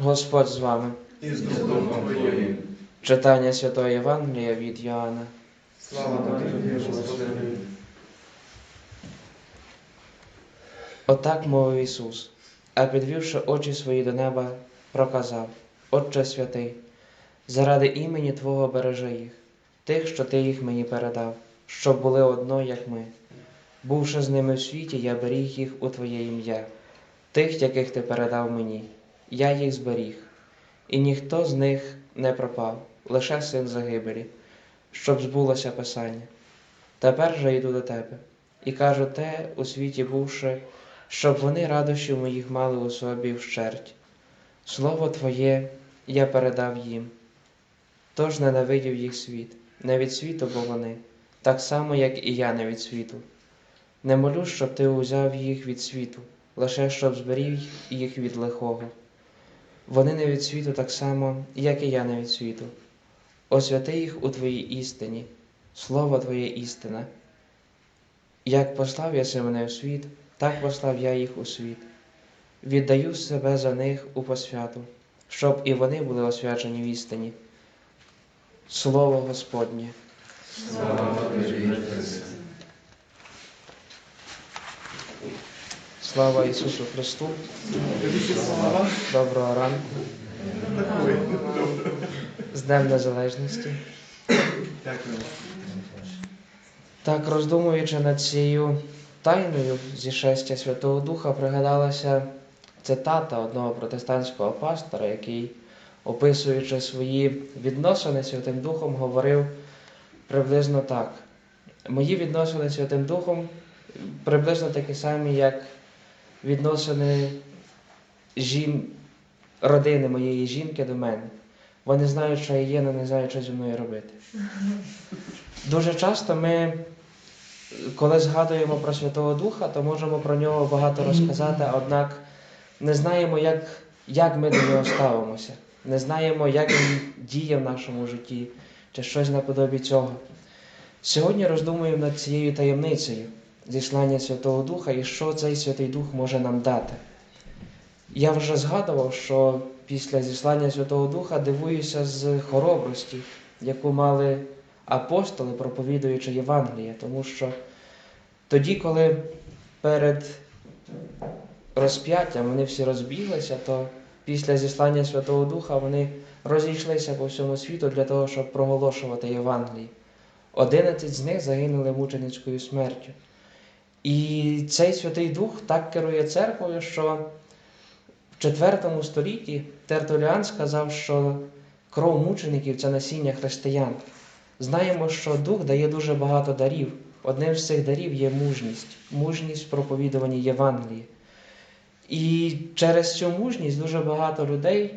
Господь з вами. і з Духом Твоїм. Читання Святої Євангелія від Йоанна. Слава Тобі, Господи. Отак мовив Ісус, а підвівши очі свої до неба, проказав: Отче святий, заради імені Твого бережи їх, тих, що Ти їх мені передав, щоб були одно, як ми. Бувши з ними в світі, я беріг їх у Твоє ім'я, тих, яких Ти передав мені, я їх зберіг, і ніхто з них не пропав, лише син загибелі, щоб збулося Писання. Тепер же йду до Тебе, і кажу те, у світі бувши, щоб вони радощів моїх мали у собі вщерть. Слово Твоє я передав їм. Тож ненавидів їх світ, не від світу, бо вони, так само, як і я не від світу. Не молю, щоб ти узяв їх від світу, лише щоб зберіг їх від лихого. Вони не від світу так само, як і я не від світу. Освяти їх у Твоїй істині, Слово Твоє істина. Як послав єси мене у світ, так послав я їх у світ. Віддаю себе за них у посвяту, щоб і вони були освячені в істині. Слово Господнє. Слава Тобі, Христе. Слава Ісусу Христу! Доброго ранку! З Днем Незалежності! Так, роздумуючи над цією тайною зі шестя Святого Духа, пригадалася цитата одного протестантського пастора, який, описуючи свої відносини з Святим Духом, говорив приблизно так: мої відносини з Святим Духом приблизно такі самі, як відносини жін... родини моєї жінки до мене. Вони знають, що я є, але не знають, що зі мною робити. Дуже часто ми, коли згадуємо про Святого Духа, то можемо про нього багато розказати, однак не знаємо, як, як ми до нього ставимося, не знаємо, як він діє в нашому житті, чи щось наподобі цього. Сьогодні роздумуємо над цією таємницею зіслання Святого Духа і що цей Святий Дух може нам дати. Я вже згадував, що після зіслання Святого Духа дивуюся з хоробрості, яку мали апостоли, проповідуючи Євангеліє, тому що тоді, коли перед розп'яттям вони всі розбіглися, то після зіслання Святого Духа вони розійшлися по всьому світу для того, щоб проголошувати Євангеліє. Одинадцять з них загинули мученицькою смертю. І цей Святий Дух так керує церквою, що в IV столітті Тертуліан сказав, що кров мучеників це насіння християн. Знаємо, що Дух дає дуже багато дарів. Одним з цих дарів є мужність, мужність в проповідуванні Євангелії. І через цю мужність дуже багато людей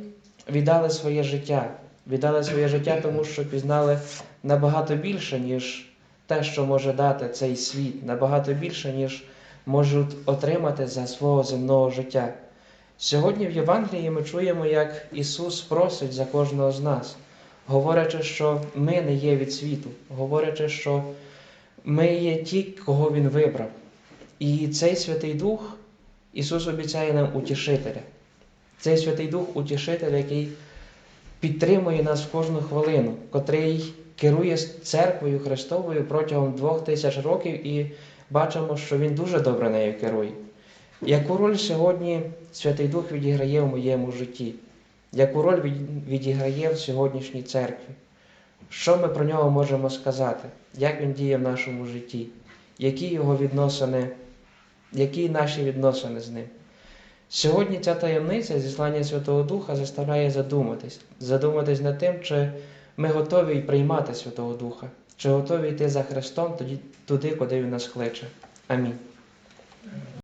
віддали своє життя. Віддали своє життя, тому що пізнали набагато більше, ніж те, що може дати цей світ, набагато більше, ніж можуть отримати за свого земного життя. Сьогодні в Євангелії ми чуємо, як Ісус просить за кожного з нас, говорячи, що ми не є від світу, говорячи, що ми є ті, кого Він вибрав. І цей Святий Дух, Ісус обіцяє нам утішителя. Цей Святий Дух утішитель, який підтримує нас в кожну хвилину, котрий керує церквою Христовою протягом двох тисяч років, і бачимо, що Він дуже добре нею керує. Яку роль сьогодні Святий Дух відіграє в моєму житті? Яку роль відіграє в сьогоднішній церкві? Що ми про нього можемо сказати? Як він діє в нашому житті? Які його відносини, які наші відносини з ним? Сьогодні ця таємниця зіслання Святого Духа заставляє задуматись, задуматись над тим, чи ми готові приймати Святого Духа, чи готові йти за Христом туди, куди Він нас кличе. Амінь.